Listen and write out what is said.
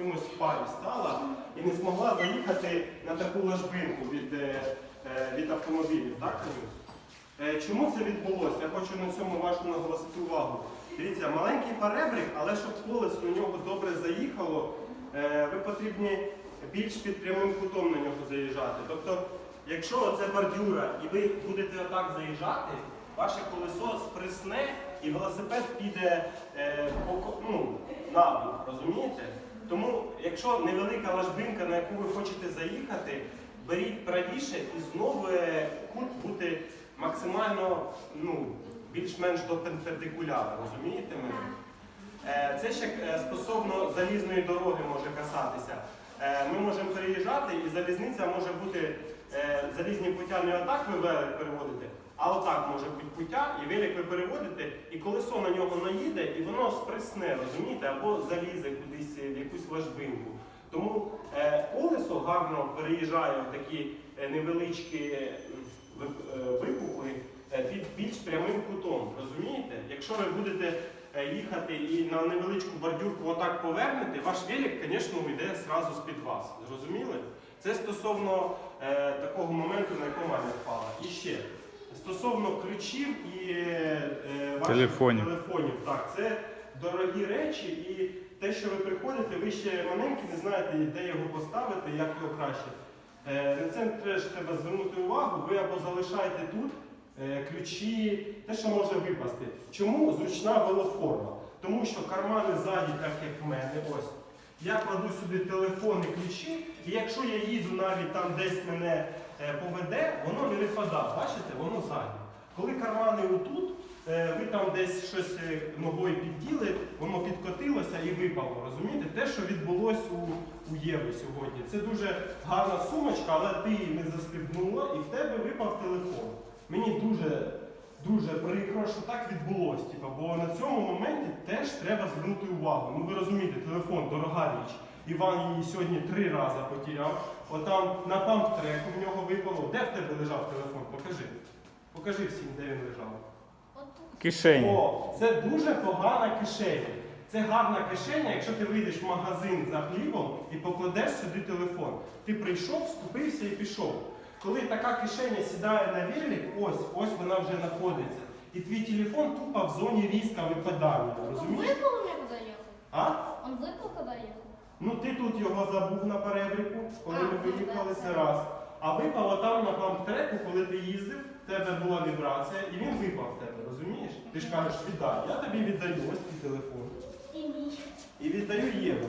кимось в парі стала і не змогла заїхати на таку ложбинку від, е, е, від автомобілів. Так, Е, Чому це відбулося? Я хочу на цьому вашу наголосити увагу. Дивіться, маленький паребрик, але щоб колесо на нього добре заїхало, ви потрібні більш під прямим кутом на нього заїжджати. Тобто, якщо це бордюра і ви будете отак заїжджати, ваше колесо сприсне і велосипед піде е, ну, набік, розумієте? Тому, якщо невелика ложбинка, на яку ви хочете заїхати, беріть правіше і знову е, кут бути максимально ну, більш-менш до перпендикуляра, розумієте мене? Е, Це ще е, стосовно залізної дороги може касатися. Ми можемо переїжджати, і залізниця може бути залізні путя не отак ви велик переводите, а отак може бути путя, і велик ви переводите, і колесо на нього наїде, і воно спресне, розумієте, або залізе кудись в якусь ложбинку. Тому е, колесо гарно переїжджає в такі е, невеличкі е, ви- е, випукли е, під більш прямим кутом. Розумієте? Якщо ви будете е, їхати і на невеличку бордюрку отак повернете, ваш велик, звісно, уйде зразу з-під вас. Зрозуміли? Це стосовно е, такого моменту, на якому Аня впала. І ще стосовно ключів і е, е, Телефонів. телефонів. Так, це дорогі речі, і те, що ви приходите, ви ще маленькі, не знаєте, де його поставити, як його краще. Е, На це теж треба звернути увагу. Ви або залишаєте тут е, ключі, те, що може випасти. Чому зручна велоформа? Тому що кармани ззаді, так як в мене, ось. Я кладу сюди телефон і ключі, і якщо я їду навіть там десь мене е, поведе, воно не випадає. Бачите, воно ззаді. Коли кармани отут, ви там десь щось е, ногою підділи, воно підкотилося і випало. Розумієте? Те, що відбулось у, у Єви сьогодні. Це дуже гарна сумочка, але ти її не застебнула і в тебе випав телефон. Мені дуже, дуже прикро, що так відбулось. Типу, бо на цьому моменті теж треба звернути увагу. Ну ви розумієте, телефон дорога річ. Іван її сьогодні три рази потеряв. Отам на памп-треку в нього випало. Де в тебе лежав телефон? Покажи. Покажи всім, де він лежав. Кишені. О, це дуже погана кишеня. Це гарна кишеня, якщо ти вийдеш в магазин за хлібом і покладеш сюди телефон. Ти прийшов, скупився і пішов. Коли така кишеня сідає на велик, ось, ось вона вже знаходиться. І твій телефон тупо в зоні різка випадання. Он Розумієш? выпал у меня когда ехал? А? Он выпал, когда ехал? Ну ти тут його забув на перебрику, коли А, ми ну, виїхали це так. раз. А випало там на памп-треку, коли ти їздив, в тебе була вібрація, і він випав в тебе, розумієш? Ти ж кажеш, віддай. Я тобі віддаю ось твій телефон. І віддаю Єву.